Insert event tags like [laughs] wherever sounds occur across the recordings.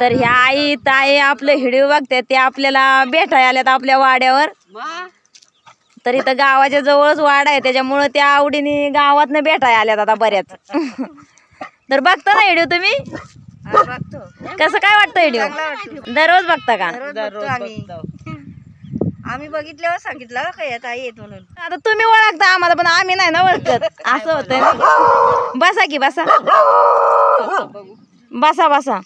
तर ह्या आई ताई आपलं हिडिओ बघते ते आपल्याला भेटाय आल्यात आपल्या वाड्यावर. तर इथं गावाच्या जवळच वाडा आहे त्याच्यामुळं त्या आवडीने गावातनं भेटाय आल्यात आता बऱ्याच. तर बघता ना व्हिडिओ तुम्ही? कसं काय वाटतं व्हिडिओ? दररोज बघता का? आम्ही. आम्ही बघितल्यावर सांगितलं का येत आई येत म्हणून. आता तुम्ही ओळखता आम्हाला पण आम्ही नाही ना ओळखत. असं होतंय. ना बसा की बसा. बसा बसा.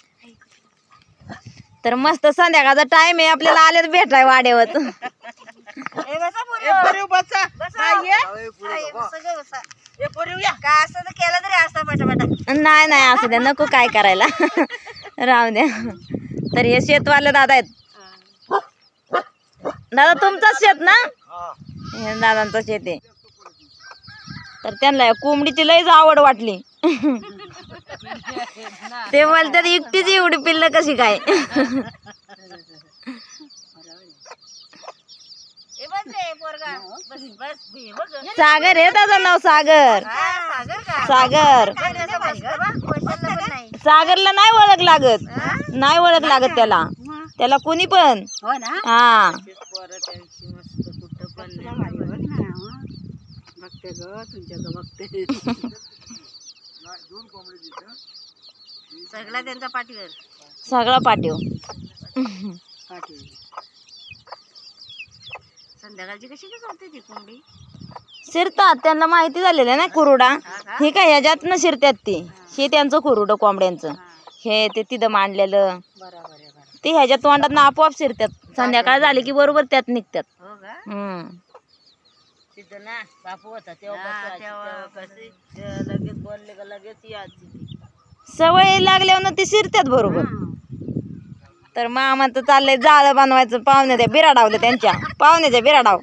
तर मस्त संध्याकाळचा टाइम आहे आपल्याला आल्यात भेटाय वाड्यावर. काय असं केलं तरी पटापटा. नाही नाही असं द्या नको काय करायला. राहू द्या. तर हे शेतवाले दादा आहेत. दादा तुमचाच शेत ना? हे दादांचं शेत आहे. तर त्यांना या कोंबडीची लईच आवड वाटली. [laughs] ते बोलतात एकटीच एवढी पिल्ल कशी काय. [laughs] सागर आहे त्याचं नाव सागर. हा, सागर का? सागर. काय कसं पाहिजे गं? पैशाला पण नाही. सागरला नाही ओळख लागत. हा? नाही ओळख लागत त्याला. त्याला कोणी पण. हो ना? हा. बघते ग तुमच्या बघते. [laughs] सगळा त्यांचा पाठीवर. सगळा पाठीव संध्याकाळची कशी काय चालते ती कोंबडी शिरतात त्यांना माहिती झालेलं आहे ना कुरुडा? हे काय ह्याच्यातनं शिरतात ती. हे त्यांचं कुरुड कोंबड्यांचं. हे. ते तिथं मांडलेलं. बरोबर आहे बरोबर ते ह्याच्या तोंडात आपोआप शिरतात. संध्याकाळ झाली की बरोबर त्यात निघतात. हो का? हम्म. तिथं ना बापू होता तेव्हा लगेच बोलले का लगेच यायची सवय लागल्यावर ते शिरतात बरोबर. तर मामाचं चाललंय जाळं बनवायचं पाहुणे त्या बिराडावले त्यांच्या. पाहुण्याच्या बिराडाव.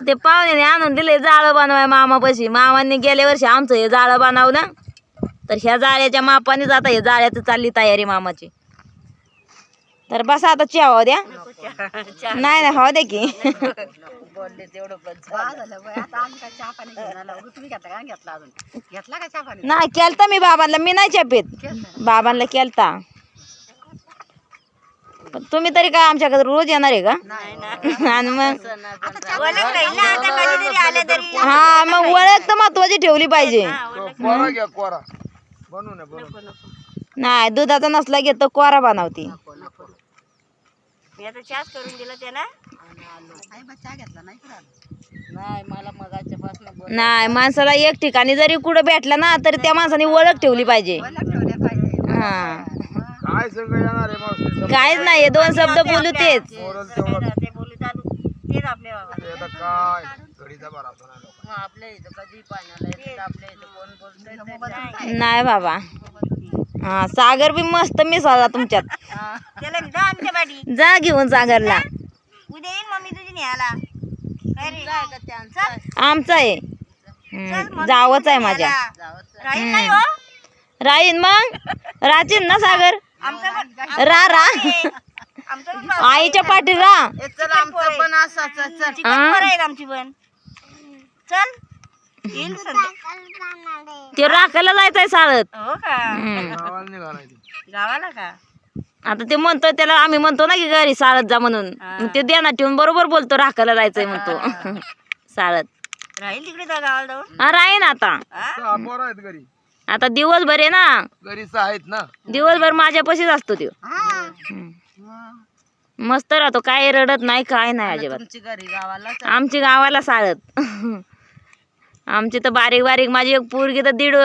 ते पाहुण्याने आणून दिले जाळं बनवाय मामापाशी. मामांनी गेल्या वर्षी आमचं हे जाळं बनवलं. तर ह्या जाळ्याच्या मापानेच आता हे जाळ्याचं चालली तयारी मामाची. तर बसा आता हो द्या. नाही नाही हो द्या की. बोलले तेवढं पण झालं. आता आम्ही काय चहा पाणी घेऊन आलो. तुम्ही घेतला का? घेतला अजून. घेतला का चहा पाणी? नाही केलता मी बाबांना. मी नाही चपेत बाबांना केलता. पण तुम्ही तरी काय आमच्याकडे रोज येणार आहे का? आणि मग हा मग ओळख तर महत्वाची ठेवली पाहिजे. कोरा घ्या कोरा बनवू नये बनवू नाही दुधाचा नसला घेत तर कोरा बनवती. मी आता चहाच करून दिला त्याला. चहा घेतला नाही नाही मला मगाच्या पासून नाही माणसाला एक ठिकाणी जरी कुठं भेटला ना तरी त्या माणसाने ओळख ठेवली पाहिजे. हा. काय संग येणार आहे मावशी? काहीच नाही हे दोन शब्द बोलू तेच. बोलल तेवढं. ते बोलू चालू. तेच आपले बाबा. ते आता काय? घडीचा भराचा नाही लोकांना. आपल्या इथं कधी पाण्याला येतं आपल्या इथं कोण बोलतंय नाही बाबा. हा सागर बी मस्त मिसाला तुमच्यात. त्याला जा आमच्या पाठी. जा घेऊन सागरला. उद्या येईन मम्मी तुझी न्यायला. काय रे? चल, आमचा आहे. हम्म, जावंच आहे माझ्या. राहील नाही हो? राहीन मग? राहशील ना सागर? आमचं पण रा रा. आमचं पण आईच्या पाठी रा आमचं पण हा? आमची पण. चल. येईल ते राखायला जायचंय साळत हो का. गावाला निघाला का? आता ते म्हणतोय त्याला आम्ही म्हणतो ना की घरी साळत जा म्हणून. मग ते देणार ठेवून बरोबर बोलतो राखायला जायचंय म्हणतो. साळत राहील तिकडे जा गावाला जाऊन? हा राहीन आता? सहा पोरं आहेत घरी. आता दिवसभर आहे ना. घरी सहा आहेत ना. दिवसभर माझ्यापाशीच असतो तो हम्म. मस्त राहतो काय रडत नाही काय नाही अजिबात. तुमची घरी गावाला आमची गावाला साळत आमची तर बारीक बारीक माझी एक पोरगी तर दीड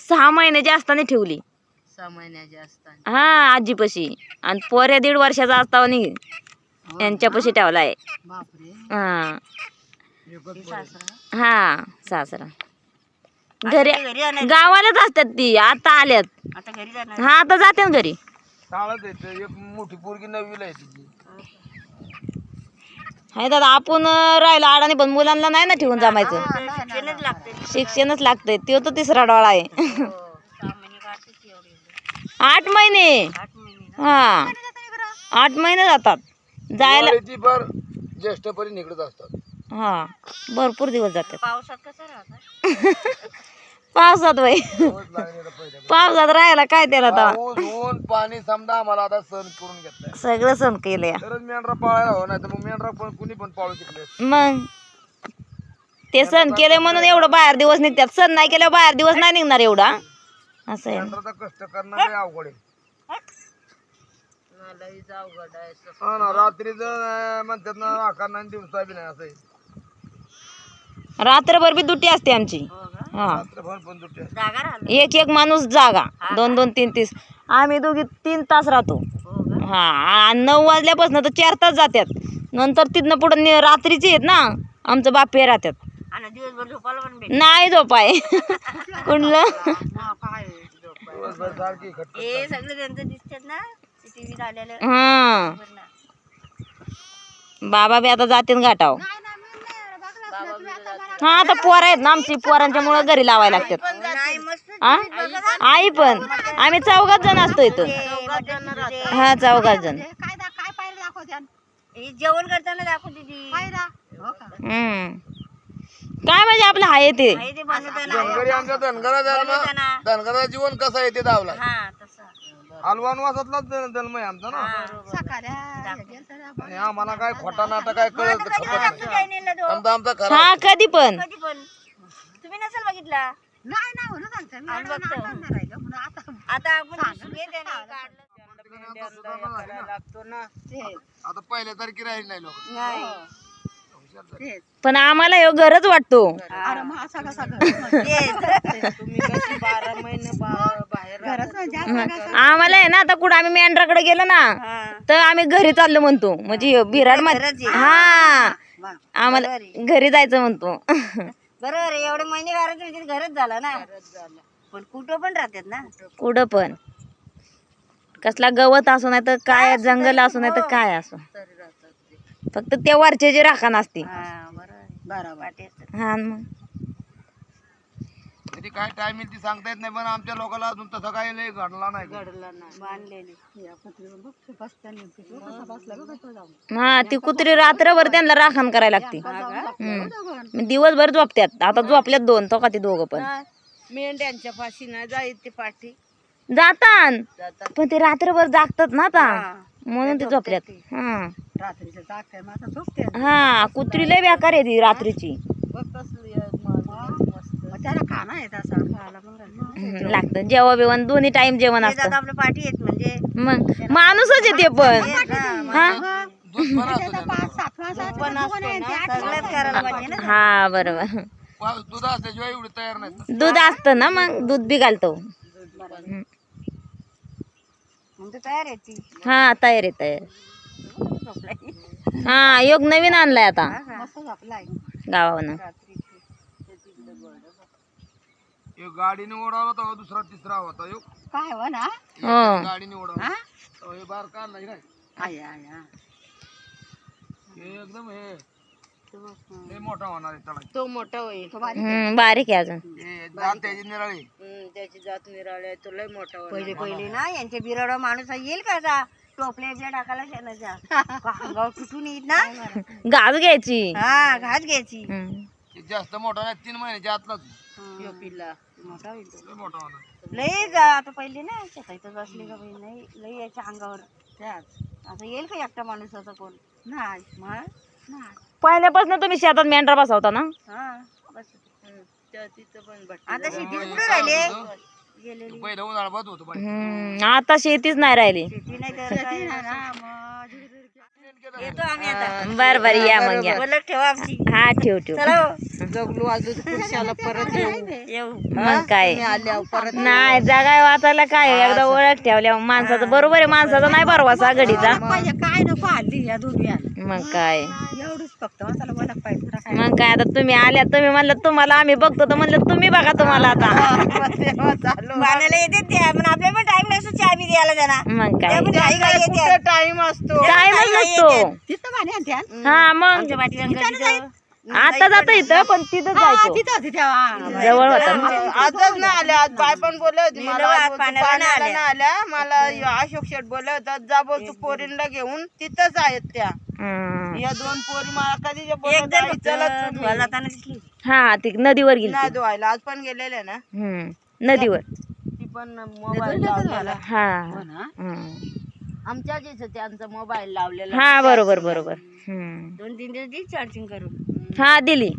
सहा महिन्याची असताना ठेवली. सहा महिन्याचे असतात हा आजीपाशी. आणि पोऱ्या दीड वर्षाचा असताना यांच्यापाशी ठेवलाय. बापरे. हा. सासरा हा सासरा. घरी गावालाच असतात ती आता आल्यात. आता घरी जाणार. हा आता जाते ना घरी. शाळाच येत एक मोठी पोरगी नववीला आहे हाय दादा आपण राहिला आडाने पण मुलांना नाही ना ठेवून जमायचं. शिक्षणच लागते शिक्षणच लागतंय. तो तर तिसरा डोळा आहे. [laughs] महिने एवढे आठ महिने. हा. आठ महिने जातात. जायला दिवाळीची भर ज्येष्ठपर्यंत इकडेच असतात. हा. भरपूर दिवस जातात. पावसात कसं राहतात? [laughs] पावसात पहिल्या पावसात राहायला काय त्याला तवा पाऊस ऊन पाणी समजा आम्हाला आता सण करून घेतलाय. सगळं सण केलं या तरच मेंढरा पाळायला हो नाही तर मग मेंढरा पण कुणी पण पाळू शकले. मग? ते सण केले म्हणून एवढं बाहेर दिवस निघतात सण नाही केल्यावर बाहेर दिवस नाही निघणार एवढा. असं आहे. मेंढराचा कष्ट करणं लय अवघड आहे. हा ना रात्रीच म्हणतात ना राखा नाही दिवसा बी नाही असं आहे. रात्रभर बी दुटी असते आमची. हा. जागा राहिला एक एक माणूस जागा. दोन दोन तीन तीस. आम्ही दोघी तीन तास राहतो. हा आणि नऊ वाजल्यापासून तर चार तास जातात नंतर तिथनं पुढं रात्रीचे आहेत ना आमचं बापे राहतात आणि दिवसभर झोपायला पण भेट नाही झोपाय. कुठलं? हे सगळे त्यांचं दिसतात ना टीव्ही आलेलं हा. बाबा बी आता जाते घाटाव हा आता पोर आहेत ना आमची पोरांच्या मुळे घरी लावायला लागतात. हा? आई पण. आम्ही चौघात जण असतो इथं. हा चौघात जण. हे जेवण करताना दाखवते ती हम्म. काय म्हणजे आपलं आहे ते? हे ते बनवताना. धनगरी आमच्या धनगरा धनगराचं जीवन कसं आहे ते दावला. हा तसं हलवान वासातलाच जन- जन्म आहे आमचा ना. आणि आम्हाला काय खोटा नाटा काय कळत नाही. आमचा आमचा खरा हा कधी पण. कधी पण. तुम्ही नसेल बघितला? आम्ही बघतो. आता आपण दिसून येते ना, काढलं. आता पहिल्या तारखे राहील नाही लोक. नाही. पण आम्हाला ह्यो गरज वाटतो. [laughs] आम्हाला आहे ना आता कुठं आम्ही मेंढराकडे गेलो ना तर आम्ही घरी चाललो म्हणतो. म्हणजे बिराडमध्ये हा. आम्हाला घरी जायचं म्हणतो. [laughs] बरोबर आहे, एवढे महिने घरात म्हणजे घरच झाला ना. पण कुठं पण राहतात ना. कुठं पण. कसला गवत असू नाही तर काय जंगल असू नाही तर काय असो. फक्त ते वरचे जे राखण असते. हा. हा न मग. कधी काय टाइम येईल ती सांगता येत नाही पण आमच्या लोकांना अजून तसं काही लय घडला नाही. बांधलेली. हा ती कुत्री रात्रभर त्यांना राखण करायला लागते. हम्म. दिवसभर झोपत्यात. आता झोपल्यात दोन तो का ते दोघं पण. मेंढ्यांच्या पाशी ना जाईल ते पाठी. जातान. पण ते रात्रभर जागतात ना आता. म्हणून ते झोपल्यात. हा. हा कुत्री लय बेकार आहे ती रात्रीची. हम्म, लागतं. जेवण बिवण दोन्ही टाइम जेवण असतं. पाठी येत म्हणजे. मग माणूसच आहे ते पण. हा. दूध पण असतं त्यांचं. सगळ्यात करायला पाहिजे ना. हा बरोबर. पा- दूध असल्याशिवाय एवढी तयार नाहीत ना दूध असतं ना मग दूध बी घालतो. म्हणजे तयार आहे ती. हा तयार आहे तयार हा योग नवीन आणलाय आता. गावानं एक गाडीने ओढावला तेव्हा दुसरा तिसरा होता एक काय हो ना? हो. गाडीने ओढावला तेव्हा हे बार काढला काय हे एकदम हे. मोठा होणार आहे त्याला. तो मोठा होईल. हम्म, बारीक आहे अजून. हे जात त्याची निराळी. त्याची जात निराळे तो लय मोठा पहिले पहिले ना यांच्या बिराडा माणूस येईल का असा टोपल्या टाकायला शेणाच्या. [laughs] अंगावर तुटून येत ना? गाज घ्यायची. हा घात घ्यायची. हम्म. हे जास्त मोठा नाही तीन महिन्याच्या आतलाच पिल्ला. मोठा होईल तो. लय मोठा होणार. लय गा- आता पहिले ना शेतातच बसले का बाई? नाही लय याच्या अंगावर. आता येईल का एकटा माणूस असा कोण? नाही. मग पहिल्यापासून तुम्ही शेतात मेंढरा बसवता ना? हा बस आता शेती कुठे राहिले? गेलेली. पहिलं उन्हाळा बंद होतो बाई. हम्म, आता शेतीच नाही राहिली. शेती नाही तर काय येतो आम्ही आता. बर बर या मग या. बोलत ठेवा आमची हा ठेव ठेव. चला हो. जगलो अजून पुरुषाला परत येऊ. येऊ. मग काय? नाही जगाय वाचायला काय? एकदा ओळख ठेवल्या माणसाचं बरोबर आहे माणसाचा नाही बरोबर घडीचा. काय नको हल्ली या दुनिया मग काय? एवढंच फक्त मसाला ओळख पाहिजे मग काय आता तुम्ही आल्या तुम्ही म्हणलं तुम्हाला आम्ही बघतो तर म्हणलं तुम्ही बघा तुम्हाला आता. पाण्याला येते पण आपल्या पण टाइम नसतो चहा बी द्यायला त्यांना. मग काय? टाइम असतो? टाइमच नसतो. हा? मग. आमच्या आता जात इथं पण तिथं जायचो जवळ होता. आजच ना आल्या. आज बाय पण बोलले होते. मला आज आज बोलतो, पाण्याला नाही पाण्याला नाही आल्या. मला य- अशोक शेठ बोलले होते जा बोल तू पोरींला घेऊन. तिथंच आहेत त्या. हम्म. या दोन पोरी मला कधी जाताना दिसली. हा ती नदीवर गेली नाही धुवायला आज पण गेलेले ना? हम्म. नदीवर. ती पण मोबाईल लावलेला. हा. हम्म. आमच्या जिथं त्यांचा मोबाईल लावलेला. हा बरोबर बरोबर. हम्म. दोन तीन दिवस दी चार्जिंग करून. हा दिली.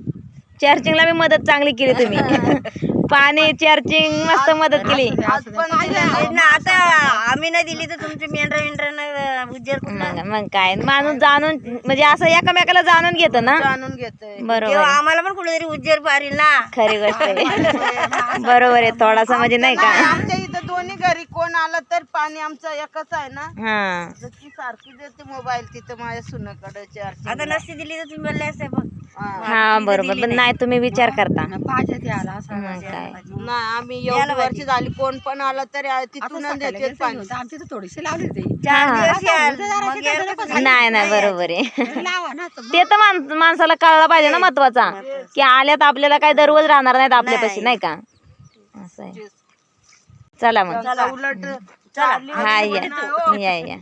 चार्जिंगला मी मदत चांगली केली तुम्ही. [laughs] पाणी चार्जिंग मस्त मदत केली. आता आम्ही नाही दिली तर तुमचे मेंढरा मेंढरा उज्जर मग मग काय? माणूस जाणून म्हणजे असं एकामेकाला जाणून घेत ना? जाणून घेतोय. बरोबर. आम्हाला पण कुठेतरी उज्जर पारील ना? खरी गोष्ट आहे. [laughs] बरोबर आहे थोडासा म्हणजे नाही का? आमच्या इथं दोन्ही घरी कोण आलं तर पाणी आमचं एकच आहे ना? हा. ती सारखी देते मोबाईल तिथं माझ्या सुनाकडे आता नसती दिली तर तुम्ही बोलले असते बघ. हा बरोबर. पण नाही. तुम्ही विचार करता. पाहिजे ते आला असं मग काय? नाही आम्ही एवढी वर्ष झाली कोण पण आलं तरी आ- तिथूनच देते पाणी. आमची तर थोडीशी लावली? नाही नाही बरोबर आहे. ते तर माण- माणसाला कळलं पाहिजे ना महत्त्वाचा की आल्यात आपल्याला काय दररोज राहणार नाहीत आपल्यापाशी नाही. का? असं आहे. चला मग. चला उलट. हा या. या या.